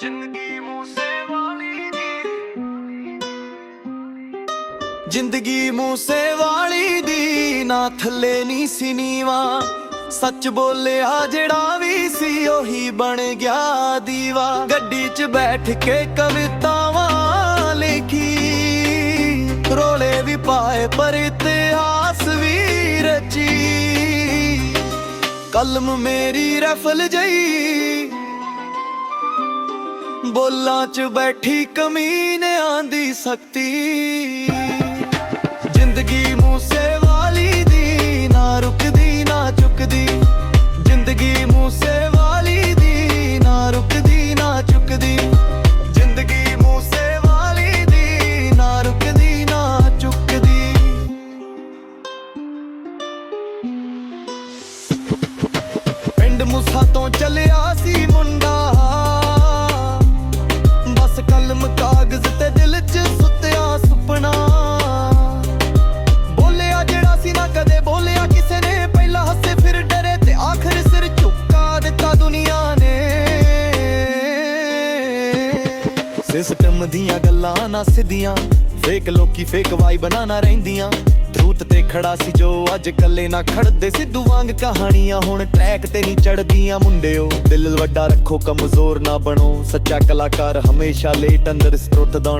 ਜ਼ਿੰਦਗੀ ਮੂਸੇ ਵਾਲੀ ਦੀ ਨਾ ਥੱਲੇ ਨੀ ਸੀ ਨੀਵਾ ਸੱਚ ਬੋਲਿਆ ਜਿਹੜਾ ਵੀ ਸੀ ਉਹੀ ਬਣ ਗਿਆ ਦੀਵਾ ਗੱਡੀ 'ਚ ਬੈਠ ਕੇ ਕਵਿਤਾਵਾਂ ਲਿਖੀ ਰੋਲੇ ਵੀ ਪਾਏ ਪਰ ਇਤਿਹਾਸ ਵੀ ਰਚੀ ਕਲਮ ਮੇਰੀ ਰਫਲ ਜਈ ਬੋਲਾਂ 'ਚ ਬੈਠੀ ਕਮੀਨਿਆਂ ਦੀ ਸ਼ਕਤੀ ਜ਼ਿੰਦਗੀ ਮੂਸੇ ਵਾਲੀ ਦੀ, ਨਾ ਰੁਕਦੀ, ਨਾ ਚੁੱਕਦੀ ਜ਼ਿੰਦਗੀ ਮੂਸੇ ਵਾਲੀ ਦੀ, ਨਾ ਰੁਕਦੀ, ਨਾ ਚੁੱਕਦੀ ਜ਼ਿੰਦਗੀ ਮੂਸੇ ਵਾਲੀ ਦੀ, ਨਾ ਰੁਕਦੀ, ਨਾ ਚੁੱਕਦੀ ਪਿੰਡ ਮੂਸਾ ਤੋਂ ਚੱਲਿਆ ਸਿਸਟਮ ਦੀਆਂ ਗੱਲਾਂ ਨਾ ਸਿੱਧੀਆਂ ਫੇਕ ਲੋਕੀ ਫੇਕ ਵਾਈ ਬਣਾਣਾ ਰਹਿੰਦੀਆਂ। ਟਰੂਥ ਤੇ ਖੜਾ ਸੀ ਜੋ ਅੱਜ ਕੱਲੇ ਨਾ ਖੜਦੇ। ਸਿੱਧੂ ਵਾਂਗ ਕਹਾਣੀਆਂ ਹੁਣ ਟਰੈਕ ਤੇ ਨਹੀਂ ਚੜਦੀਆਂ ਮੁੰਡਿਓ। ਦਿਲ ਵੱਡਾ ਰੱਖੋ, ਕਮਜ਼ੋਰ ਨਾ ਬਣੋ। ਸੱਚਾ ਕਲਾਕਾਰ ਹਮੇਸ਼ਾ ਲੇਟ ਅੰਦਰ ਸਰੋਤ ਦਾ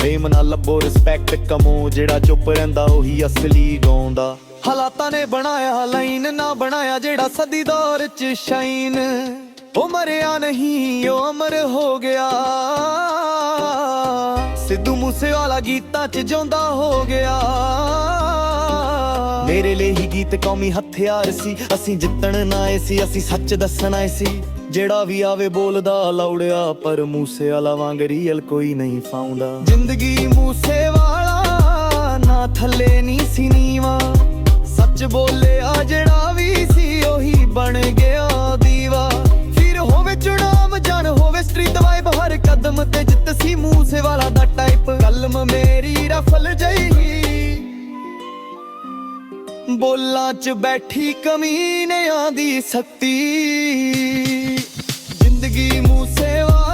ਫੇਮ ਨਾ ਲੱਭੋ ਰਿਸਪੈਕਟ ਕਮੋ। ਜਿਹੜਾ ਚੁੱਪ ਰਹਿੰਦਾ, ਉਹੀ ਅਸਲੀ ਗਾਉਂਦਾ। ਹਾਲਾਤਾਂ ਨੇ ਬਣਾਇਆ ਲਾਈਨ ਨਾ ਬਣਾਇਆ। ਜਿਹੜਾ ਸਦੀ ਦੌਰ ਚ ਸ਼ਾਈਨ ਉਹ ਮਰਿਆ ਨਹੀਂ ਉਹ ਅਮਰ ਹੋ ਗਿਆ ਸਿੱਧੂ ਮੂਸੇ ਗੀਤਾਂ 'ਚ ਜਿਉਂਦਾ ਹੋ ਗਿਆ ਮੇਰੇ ਲਈ ਹੀ ਗੀਤ ਕੌਮੀ ਹਥਿਆਰ ਸੀ ਅਸੀਂ ਜਿੱਤਣ ਨਾ ਆਏ ਸੀ ਅਸੀਂ ਸੱਚ ਦੱਸਣ ਆਏ ਸੀ ਜਿਹੜਾ ਵੀ ਆਵੇ ਬੋਲਦਾ ਲੌੜਿਆ ਪਰ ਮੂਸੇ ਵਾਲਾ ਵਾਂਗ ਰੀਅਲ ਕੋਈ ਨਹੀਂ ਪਾਉਂਦਾ ਜ਼ਿੰਦਗੀ ਮੂਸੇ ਵਾਲਾ ਨਾ ਥੱਲੇ ਨਹੀਂ ਸੀ ਨੀਵਾ ਸੱਚ ਬੋਲਿਆ ਜਿਹੜਾ ਕਦਮ ਤੇ ਜਿੱਤ ਸੀ ਮੂਸੇ ਵਾਲਾ ਦਾ ਟਾਈਪ ਕਲਮ ਮੇਰੀ ਰਫਲ ਜਈ। ਬੋਲਾਂ 'ਚ ਬੈਠੀ ਕਮੀਨਿਆਂ ਦੀ ਸ਼ਕਤੀ ਜ਼ਿੰਦਗੀ ਮੂਸੇ ਵਾਲੀ